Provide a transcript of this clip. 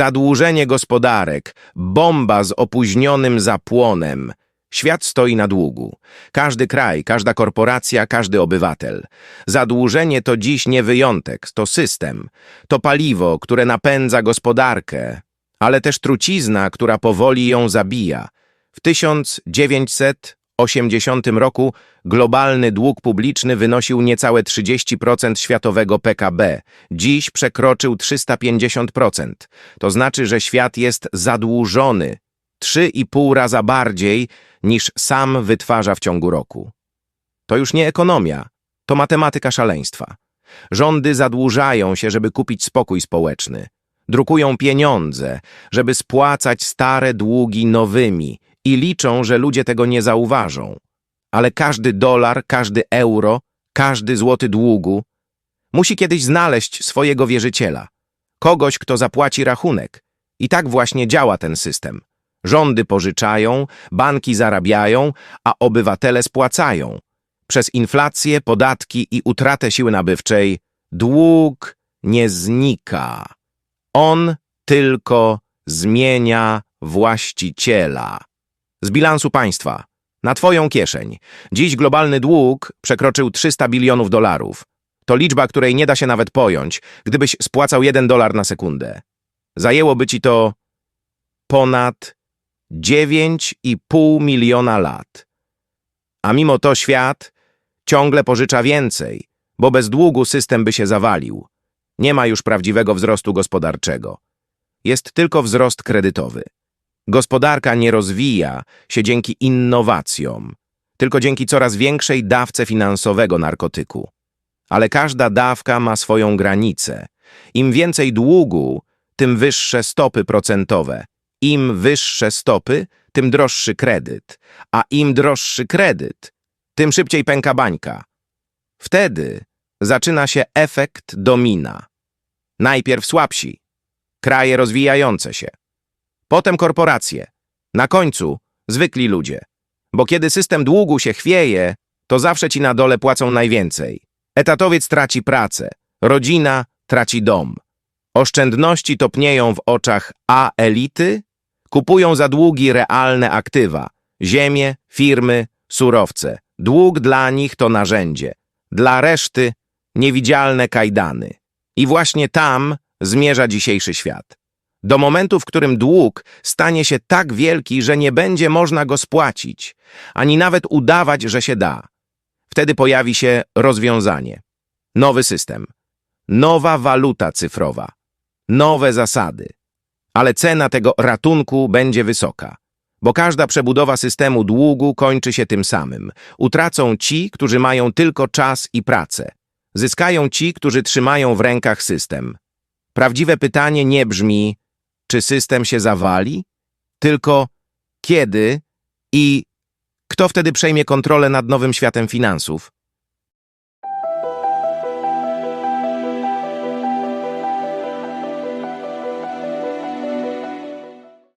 Zadłużenie gospodarek, bomba z opóźnionym zapłonem. Świat stoi na długu. Każdy kraj, każda korporacja, każdy obywatel. Zadłużenie to dziś nie wyjątek, to system. To paliwo, które napędza gospodarkę, ale też trucizna, która powoli ją zabija. W 1980 roku globalny dług publiczny wynosił niecałe 30% światowego PKB. Dziś przekroczył 350%. To znaczy, że świat jest zadłużony 3,5 raza bardziej niż sam wytwarza w ciągu roku. To już nie ekonomia, to matematyka szaleństwa. Rządy zadłużają się, żeby kupić spokój społeczny. Drukują pieniądze, żeby spłacać stare długi nowymi i liczą, że ludzie tego nie zauważą. Ale każdy dolar, każdy euro, każdy złoty długu musi kiedyś znaleźć swojego wierzyciela, kogoś, kto zapłaci rachunek. I tak właśnie działa ten system. Rządy pożyczają, banki zarabiają, a obywatele spłacają. Przez inflację, podatki i utratę siły nabywczej dług nie znika. On tylko zmienia właściciela. Z bilansu państwa. Na twoją kieszeń. Dziś globalny dług przekroczył 300 bilionów dolarów. To liczba, której nie da się nawet pojąć, gdybyś spłacał 1 dolar na sekundę. Zajęłoby ci to ponad 9,5 miliona lat. A mimo to świat ciągle pożycza więcej, bo bez długu system by się zawalił. Nie ma już prawdziwego wzrostu gospodarczego. Jest tylko wzrost kredytowy. Gospodarka nie rozwija się dzięki innowacjom, tylko dzięki coraz większej dawce finansowego narkotyku. Ale każda dawka ma swoją granicę. Im więcej długu, tym wyższe stopy procentowe. Im wyższe stopy, tym droższy kredyt, a im droższy kredyt, tym szybciej pęka bańka. Wtedy zaczyna się efekt domina. Najpierw słabsi, kraje rozwijające się, potem korporacje, na końcu zwykli ludzie. Bo kiedy system długu się chwieje, to zawsze ci na dole płacą najwięcej. Etatowiec traci pracę, rodzina traci dom. Oszczędności topnieją w oczach A elity, kupują za długi realne aktywa, ziemię, firmy, surowce. Dług dla nich to narzędzie, dla reszty niewidzialne kajdany. I właśnie tam zmierza dzisiejszy świat. Do momentu, w którym dług stanie się tak wielki, że nie będzie można go spłacić, ani nawet udawać, że się da. Wtedy pojawi się rozwiązanie. Nowy system, nowa waluta cyfrowa, nowe zasady. Ale cena tego ratunku będzie wysoka, bo każda przebudowa systemu długu kończy się tym samym. Utracą ci, którzy mają tylko czas i pracę. Zyskają ci, którzy trzymają w rękach system. Prawdziwe pytanie nie brzmi, czy system się zawali, tylko kiedy i kto wtedy przejmie kontrolę nad nowym światem finansów.